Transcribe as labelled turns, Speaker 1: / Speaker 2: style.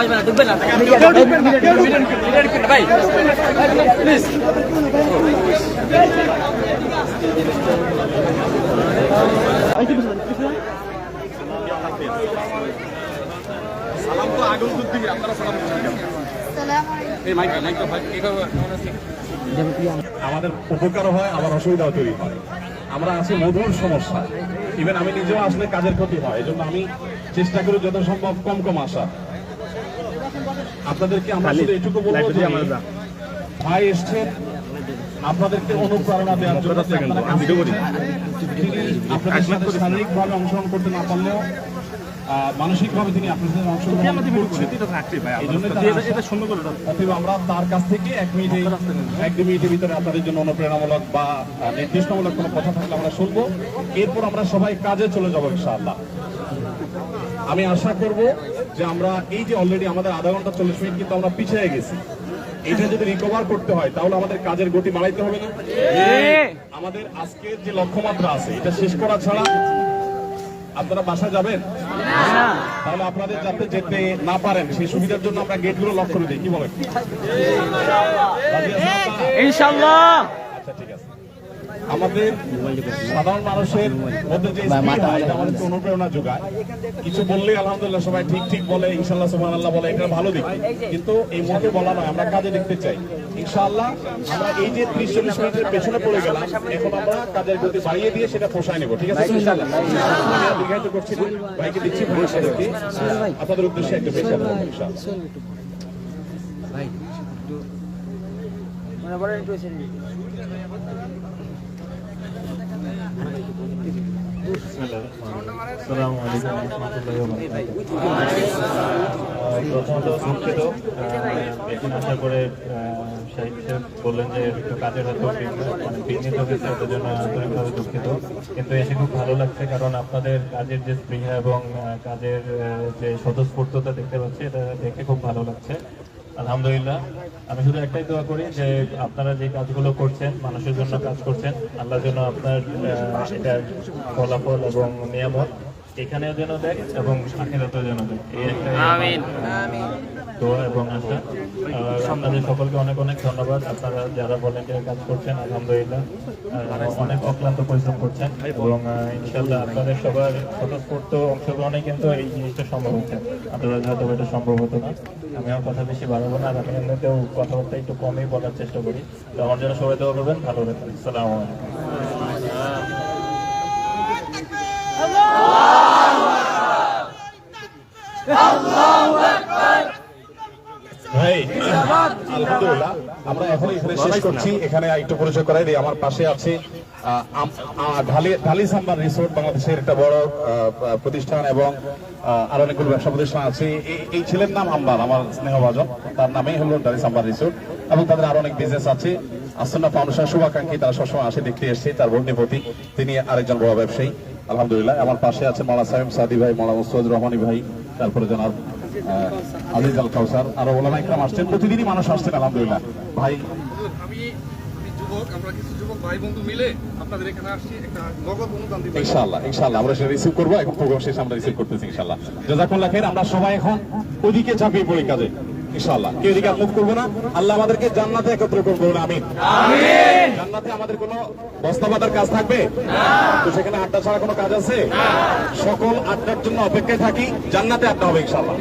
Speaker 1: আসবে না ডুববে না ভাই প্লিজ
Speaker 2: আমাদের উপকারও হয় আবার অসুবিধাও তৈরি হয়। আমরা আছি মধুর সমস্যা। ইভেন আমি নিজেও আসলে কাজের ক্ষতি হয় এই জন্য আমি চেষ্টা করি যত সম্ভব কম কম আসা আপনাদেরকে আমরা শুধু এটুকু বলব যে ভাই এসছেন আপনাদেরকে অনুপ্রেরণা দেওয়ার জন্য আপনাদের সাথে শারীরিকভাবে অংশগ্রহণ করতে না পারলেও মানসিকভাবে তিনি আপনাদের সাথে অংশগ্রহণ। অতএব আমরা তার কাছ থেকে এক মিনিটে এক দু মিনিটের ভিতরে আপনাদের জন্য অনুপ্রেরণামূলক বা নির্দিষ্টমূলক কোনো কথা থাকলে আমরা শুনব। এরপর আমরা সবাই কাজে চলে যাব ইনশাআল্লাহ। আমি আশা করব যে আমরা এই যে অলরেডি আমাদের আধা ঘণ্টা চল্লিশ মিনিট কিন্তু আমরা পিছিয়ে গেছি। এটা যদি রিকভার করতে হয় তাহলে আমাদের কাজের গতি বাড়াইতে হবে না। আমাদের আজকের যে লক্ষ্যমাত্রা আছে এটা শেষ করা ছাড়া আপনারা বাসা যাবেন? তাহলে আপনাদের যাতে যেতে না পারেন সেই সুবিধার জন্য আমরা গেটগুলো লক করে দিই। কি বলেন?
Speaker 1: ইনশাল্লাহ
Speaker 2: আমাদের সাধারণ মানুষের মধ্যে যে স্পিড হয় এটা আমাদেরকে অনুপ্রেরণা যোগায় কিছু বললে আলহামদুলিল্লাহ সবাই ঠিক ঠিক বলে ইনশাল্লাহ সুবহান আল্লাহ বলে এটা ভালো দিক। কিন্তু এই মুখে বলা নয় আমরা কাজে দেখতে চাই। ইনশাআল্লাহ আমরা এই যে ত্রিশ চল্লিশ মিনিটের পেছনে পড়ে গেলাম এখন আমরা কাজের গতি বাড়িয়ে দিয়ে সেটা পোষায় নেব ঠিক আছে? ইনশাআল্লাহ। দীর্ঘায়িত করছি ভাইকে দিচ্ছি আপনাদের উদ্দেশ্যে একটা বেশি ইনশাআল্লাহ।
Speaker 3: আসসালামু আলাইকুম রহমতুল্লাহি প্রথমত দুঃখিত এখানে আসার পরে শাহিদ সাহেব বললেন যে একটু কাজের হয়তো মানে বিঘ্নিত হয়েছে ওটার জন্য আন্তরিকভাবে দুঃখিত কিন্তু এসে খুব ভালো লাগছে কারণ আপনাদের কাজের যে স্পৃহা এবং কাজের যে স্বতঃস্ফূর্ততা দেখতে পাচ্ছি এটা দেখে খুব ভালো লাগছে আলহামদুলিল্লাহ। আমি শুধু একটাই দোয়া করি যে আপনারা যে কাজগুলো করছেন, মানুষের জন্য কাজ করছেন, আল্লাহর জন্য আপনার এটার ফলাফল এবং নিয়ামত এখানেও যেন দেখ এবং আখিরাতেও যেন দেখ এই একটা দোয়া এবং আশা। আর আপনাদের সকলকে অনেক অনেক ধন্যবাদ। আপনারা যারা ভলেন্টিয়ার কাজ করছেন আলহামদুলিল্লাহ অনেক অক্লান্ত পরিশ্রম করছেন এবং ইনশাল্লাহ আপনাদের সবার স্বতঃস্ফূর্ত অংশগ্রহণে কিন্তু এই জিনিসটা সম্ভব হচ্ছে। আপনারা হয়তো এটা সম্ভব হতো না। আমি আমার কথা বেশি বাড়াবো না। আর আমি এমনিতেও কথাবার্তা একটু কমই বলার চেষ্টা করি। তো আমার জন্য সবাই দোয়া করবেন। ভালো থাকবেন। সালাম আলাইকুম।
Speaker 2: ভাই আলহামদুলিল্লাহ। আমরা পাশে আছে প্রতিষ্ঠান এবং অনেকগুলো ব্যবসা প্রতিষ্ঠান আছে। এই- ছেলের নাম আম্বার, আমার স্নেহভাজন। তার নামেই হলো ঢালি সাম্বার রিসোর্ট এবং তাদের আরও অনেক বিজনেস আছে। আসন্না ফাউন্ডেশন শুভাকাঙ্ক্ষী, তারা সবসময় আসে, দেখতে এসছে তার ভগ্নিপতি তিনি আরেকজন বড় ব্যবসায়ী। আলহামদুলিল্লাহ। আমার পাশে আছে মালা সাহেব সাদি ভাই মালা মুস্তফাজ রহমানি ভাই। তারপরে জনাব আজিজ আল কাউসার আরও ওলামা ইকরাম আসছেন। প্রতিদিনই মানুষ আসছেন আলহামদুলিল্লাহ। ভাই
Speaker 4: আমি যুবক আমরা কিছু যুবক ভাই বন্ধু মিলে আপনাদের এখানে আসছি একটা নগদ অনুদান দিব
Speaker 2: ইনশাআল্লাহ ইনশাআল্লাহ আমরা সেটা রিসিভ করব। এখন প্রোগ্রাম শেষে আমরা রিসিভ করতেছি ইনশাআল্লাহ। আমরা সবাই এখন ওদিকে চাপিয়ে পড়ি কাজে। ইনশাআল্লাহ। কেউ এদিকে মুখ করব না। আল্লাহ আমাদেরকে জান্নাতে একত্র করব না আমি জান্নাতে আমাদের কোনো বস্তা বাঁধার কাজ থাকবে? তো সেখানে আড্ডা ছাড়া কোনো কাজ আছে? সকল আড্ডার জন্য অপেক্ষায় থাকি জান্নাতে আড্ডা হবে ইনশাআল্লাহ।